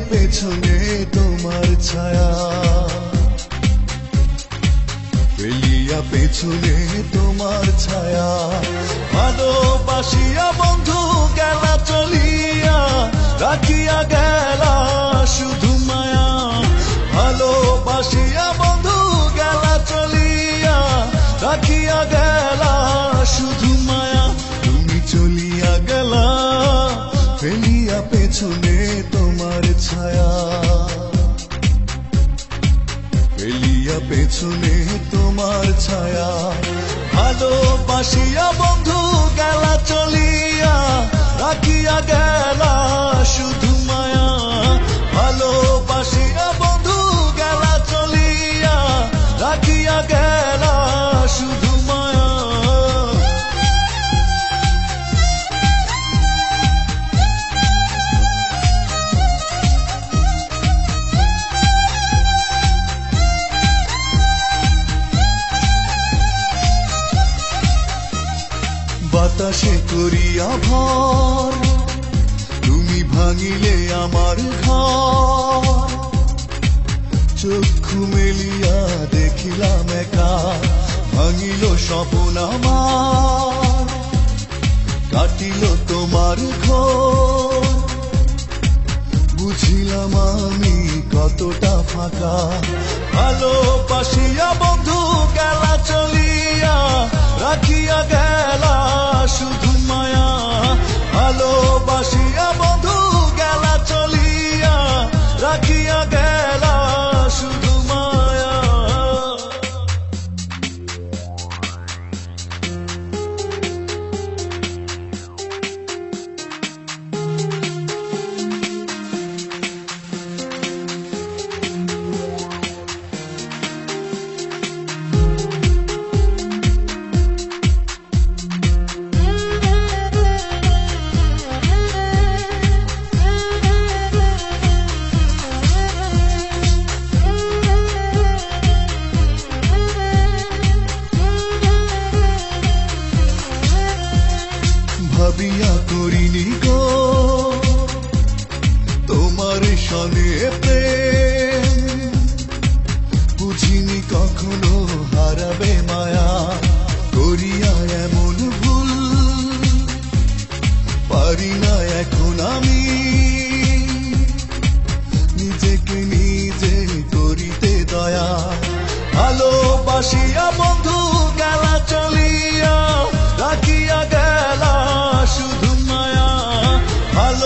পেছনে তোমার ছায়া। ফেলিয়া পেছনে তোমার ছায়া। ভালোবাসিয়া বন্ধু গেলা ছায়া। ফেলিয়া পেছনে তোমার ছায়া। ভালোবাসিয়া বন্ধু গেলা বাতাসে করিয়া ভর। তুমি ভাঙিলে আমার ঘর। চক্ষু মেলিয়া দেখিলাম একা, ভাঙিল স্বপন আমার। কাটিল তোমার ঘর। বুঝিলাম আমি কতটা ফাঁকা। ভালোবাসিয়া প্রেম বুঝিনি কখনো হারাবে মায়া, করিয়া এমন ভুল পারি আমি। নিজেকে নিজে করিতে দয়া, ভালোবাসিয়া বন্ধু গেলা চলিয়া, রাখিয়া গেলা শুধু মায়া ভালোবাসিয়া